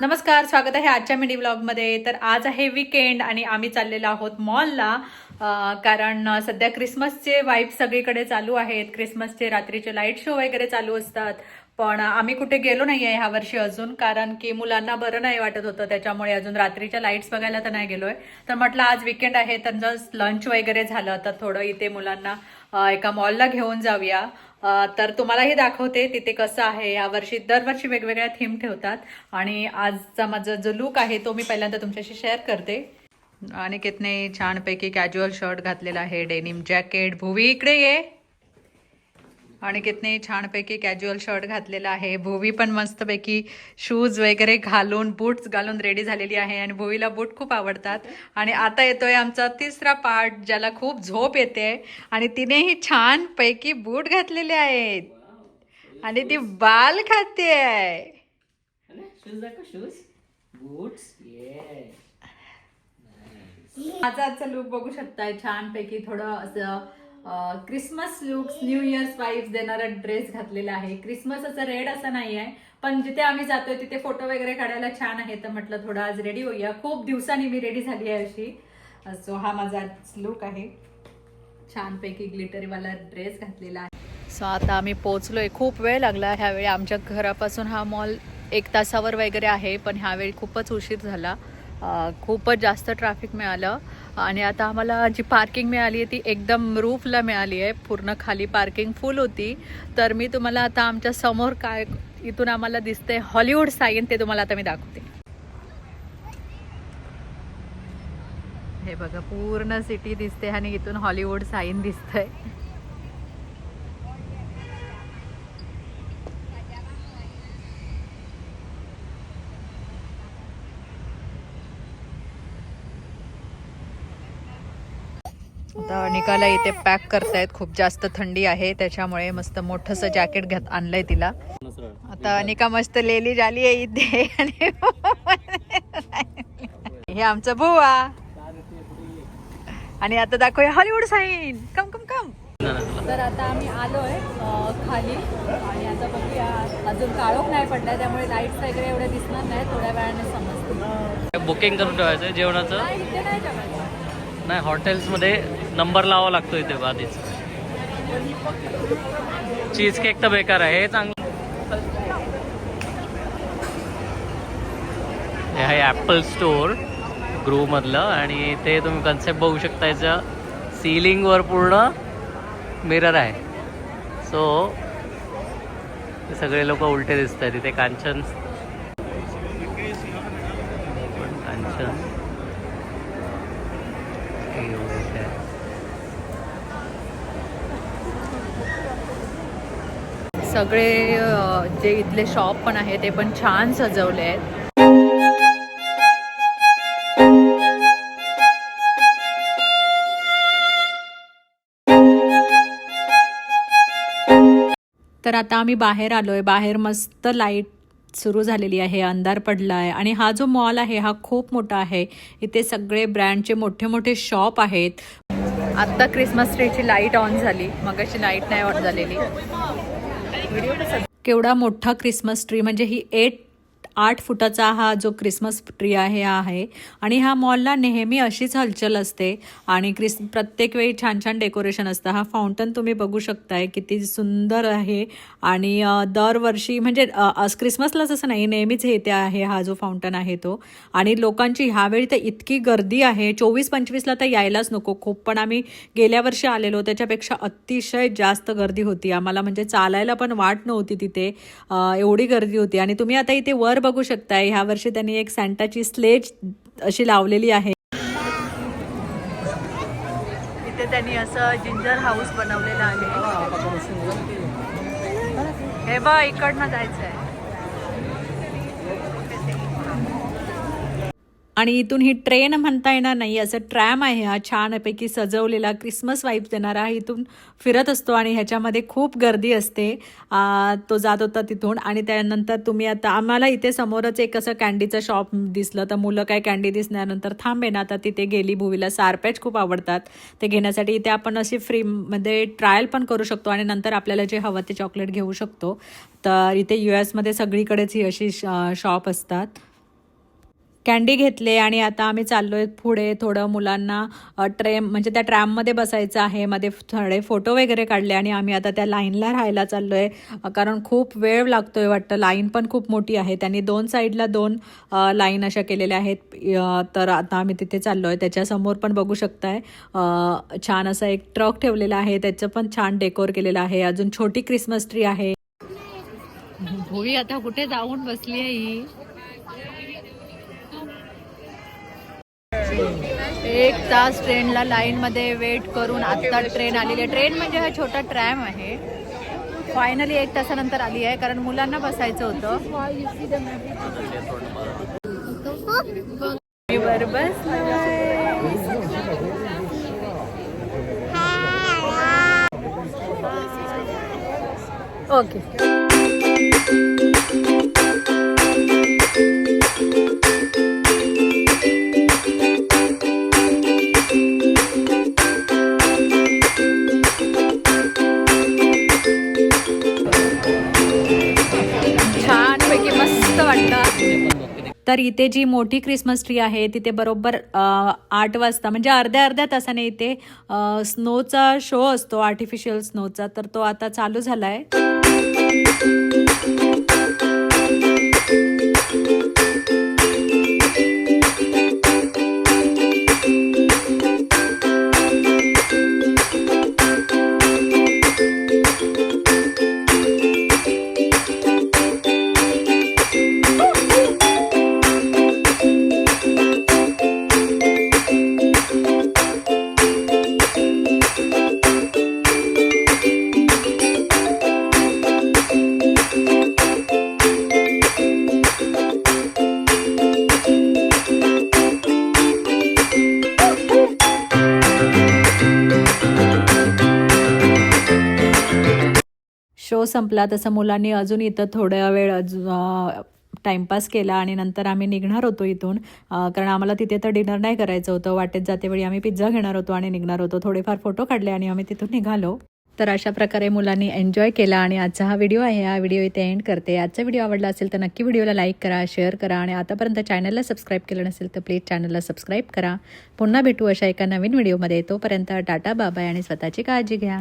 नमस्कार स्वागत आहे आजच्या मिनी ब्लॉगमध्ये. तर आज आहे विकेंड आणि आम्ही चाललेलो आहोत मॉलला कारण सध्या क्रिसमसचे वाईब सगळीकडे चालू आहेत. क्रिसमसचे रात्रीचे लाइट शो वगैरे चालू असतात. पण आम्ही कुठे गेलो नाही आहे ह्या वर्षी अजून कारण की मुलांना बरं नाही वाटत होतं. त्याच्यामुळे अजून रात्रीच्या लाईट्स बघायला तर नाही गेलोय. तर म्हटलं आज विकेंड आहे त्यांचं लंच वगैरे झालं. तर थोडं इथे मुलांना एका मॉलला घेऊन जाऊया. तर तुम्हालाही दाखवते तिथे कसं आहे. यावर्षी दरवर्षी वेगवेगळ्या थीम ठेवतात. आणि आजचा माझा जो लुक आहे तो मी पहिल्यांदा तुमच्याशी शेअर करते. आणि कितने छानपैकी कॅज्युअल शर्ट घातलेला आहे डेनिम जॅकेट भुवी इकडे ये. आणि कितने छानपैकी कॅज्युअल शर्ट घातलेला आहे. भुवी पण मस्तपैकी शूज वगैरे घालून बूट्स घालून रेडी झालेली आहे आणि भुवीला बूट खूप आवडतात. आणि आता येतोय आमचा तिसरा पार्ट ज्याला खूप झोप येते आणि तिनेही छानपैकी बूट घातलेले आहेत. आणि ती बाल खाते आहे माझा आजचा लुक बघू शकताय. छानपैकी थोडं असं Christmas looks new year's vibe देणारा ड्रेस घातलेला आहे. क्रिसमस असं रेड असं नाही आहे पण जिथे आम्ही जातोय तिथे फोटो वगैरे काढायला छान आहे. तर म्हटलं थोडं आज रेडी होऊया. खूप दिवसांनी मी रेडी झाली आहे अशी. सो हा माझा लुक आहे. छानपैकी ग्लिटरीवाला ड्रेस घातलेला आहे. सो आता आम्ही पोचलोय खूप वेळ लागला ह्यावेळी. आमच्या घरापासून हा मॉल एक तासावर वगैरे आहे पण ह्यावेळी खूपच उशीर झाला. खूपच जास्त ट्रॅफिक मिळालं. आणि आता आम्हाला जी पार्किंग मिळाली आहे ती एकदम रूफला मिळाली आहे. पूर्ण खाली पार्किंग फुल होती. तर मी तुम्हाला आता आमच्यासमोर काय इथून आम्हाला दिसतंय हॉलिवूड साईन ते तुम्हाला आता मी दाखवते. हे बघा पूर्ण सिटी दिसते आणि इथून हॉलिवूड साईन दिसतंय. आता अनिकाला इथे पॅक करतायत. खूप जास्त थंडी आहे त्याच्यामुळे मस्त मोठस जॅकेट घेत आणलंय तिला. आता अनिका मस्त लेली झाली आहे इथे. आणि हे आमचं बुवा. आणि आता दाखवूया हॉलिवूड साईन कम कम कम तर आता आम्ही आलोय खाली. आणि आता बघूया अजून काळोख नाही पडलाय त्यामुळे लाईट्स वगैरे एवढे दिसणार नाही थोड्या वेळाने समजतील. बुकिंग करून ठेवायचं जेवणाचं. नाही. नाही हॉटेल्समध्ये नंबर लावा लागतो इथे आधीच चीज केक तर बेकार आहे हे चांगलं. हे आहे ॲपल स्टोअर ग्रूमधलं आणि ते तुम्ही कन्सेप्ट बघू शकता याचं सिलिंगवर पूर्ण मिरर आहे. सो सगळे लोक उलटे दिसत आहेत तिथे कांचन. कांचन हे उलटे आहे. सगळे जे इथले शॉप पण आहे ते पण छान सजवले आहेत. तर आता आम्ही बाहेर आलोय. बाहेर मस्त लाइट सुरू झालेली आहे अंधार पडला आहे आणि हा जो मॉल आहे हा खूप मोठा आहे. इथे सगळे ब्रँडचे मोठे मोठे शॉप आहेत. आत्ता क्रिसमस ट्रीची लाइट ऑन झाली. मग अशी लाइट नाही ऑन झालेली. केवढा मोठा क्रिसमस ट्री म्हणजे ही एट आठ फुटाचा हा जो क्रिसमस ट्री आहे हा आहे. आणि ह्या मॉलला नेहमी अशीच हलचल असते. आणि क्रिस प्रत्येक वेळी छान छान डेकोरेशन असतं. हा फाउंटन तुम्ही बघू शकताय किती सुंदर आहे. आणि दरवर्षी म्हणजे अ, आज क्रिसमसलाच असं नाही नेहमीच येते आहे हा जो फाउंटन आहे तो. आणि लोकांची ह्यावेळी तर इतकी गर्दी आहे. चोवीस पंचवीसला तर यायलाच नको. खूप पण आम्ही गेल्या वर्षी आलेलो. त्याच्यापेक्षा अतिशय जास्त गर्दी होती. आम्हाला म्हणजे चालायला पण वाट नव्हती तिथे. एवढी गर्दी होती. आणि तुम्ही आता इथे वर बघू शकताय. ह्या वर्षी त्यांनी एक सॅन्टाची स्लेज अशी लावलेली आहे. इथे त्यांनी असं जिंजर हाऊस बनवलेलं आहे. हे बघ इकडनं जायचं आहे आणि इथून ही ट्रेन म्हणता येणार नाही असं ट्रॅम आहे हा छानपैकी सजवलेला क्रिसमस वाईब्स देणारा हा इथून फिरत असतो आणि ह्याच्यामध्ये खूप गर्दी असते. तो जात होता तिथून आणि त्यानंतर तुम्ही आता आम्हाला इथे समोरच एक असं कॅन्डीचं शॉप दिसलं तर मुलं काय कॅन्डी दिसल्यानंतर थांबे ना आता तिथे गेली भुवीला सारपॅच खूप आवडतात. ते घेण्यासाठी इथे आपण अशी फ्रीमध्ये ट्रायल पण करू शकतो आणि नंतर आपल्याला जे हवं ते चॉकलेट घेऊ शकतो. तर इथे यू एसमध्ये सगळीकडेच ही अशी शॉप असतात. कॅन्डी घेतले आणि आता आम्ही चाललोय पुढे थोडं मुलांना ट्रेम म्हणजे त्या ट्रॅममध्ये बसायचं आहे. मध्ये थोडे फोटो वगैरे काढले आणि आम्ही आता त्या लाईनला राहायला चाललोय. आहे कारण खूप वेळ लागतोय वाटतं. लाईन पण खूप मोठी आहे. त्यांनी दोन साईडला दोन लाईन अशा केलेल्या आहेत. तर आता आम्ही तिथे चाललोय. त्याच्यासमोर पण बघू शकताय. छान असा एक ट्रक ठेवलेला आहे. त्याचं पण छान डेकोर केलेलं आहे. अजून छोटी क्रिसमस ट्री आहे. भोई आता कुठे जाऊन बसली आहे ही? एक तास ट्रेनला लाईनमध्ये वेट करून आत्ता ट्रेन आलेली आहे. ट्रेन म्हणजे हा छोटा ट्रॅम आहे. फायनली एक तासानंतर आली आहे कारण मुलांना बसायचं होतं. मी वर बसलोय. ओके तर इथे जी मोठी क्रिसमस ट्री आहे तिथे बरोबर आठ वाजता म्हणजे अर्ध्या अर्ध्या तासाने इथे स्नोचा शो असतो आर्टिफिशियल स्नोचा तर तो आता चालू झालाय. शो संपला तसं मुलांनी अजून इथं थोड्या वेळ अजून टाइमपास केला आणि नंतर आम्ही निघणार होतो इथून. कारण आम्हाला तिथे तर डिनर नाही करायचं होतं. वाटेत जातेवेळी आम्ही पिझ्झा घेणार होतो आणि निघणार होतो. थोडेफार फोटो काढले आणि आम्ही तिथून निघालो. तर अशा प्रकारे मुलांनी एन्जॉय केला आणि आजचा हा व्हिडिओ आहे. हा व्हिडिओ इथे एंड करते. आजचा व्हिडिओ आवडला असेल तर नक्की व्हिडिओला लाईक करा शेअर करा आणि आतापर्यंत चॅनलला सबस्क्राईब केलं नसेल तर प्लीज चॅनलला सबस्क्राईब करा. पुन्हा भेटू अशा एका नवीन व्हिडिओमध्ये. तोपर्यंत टाटा बाबाय आणि स्वतःची काळजी घ्या.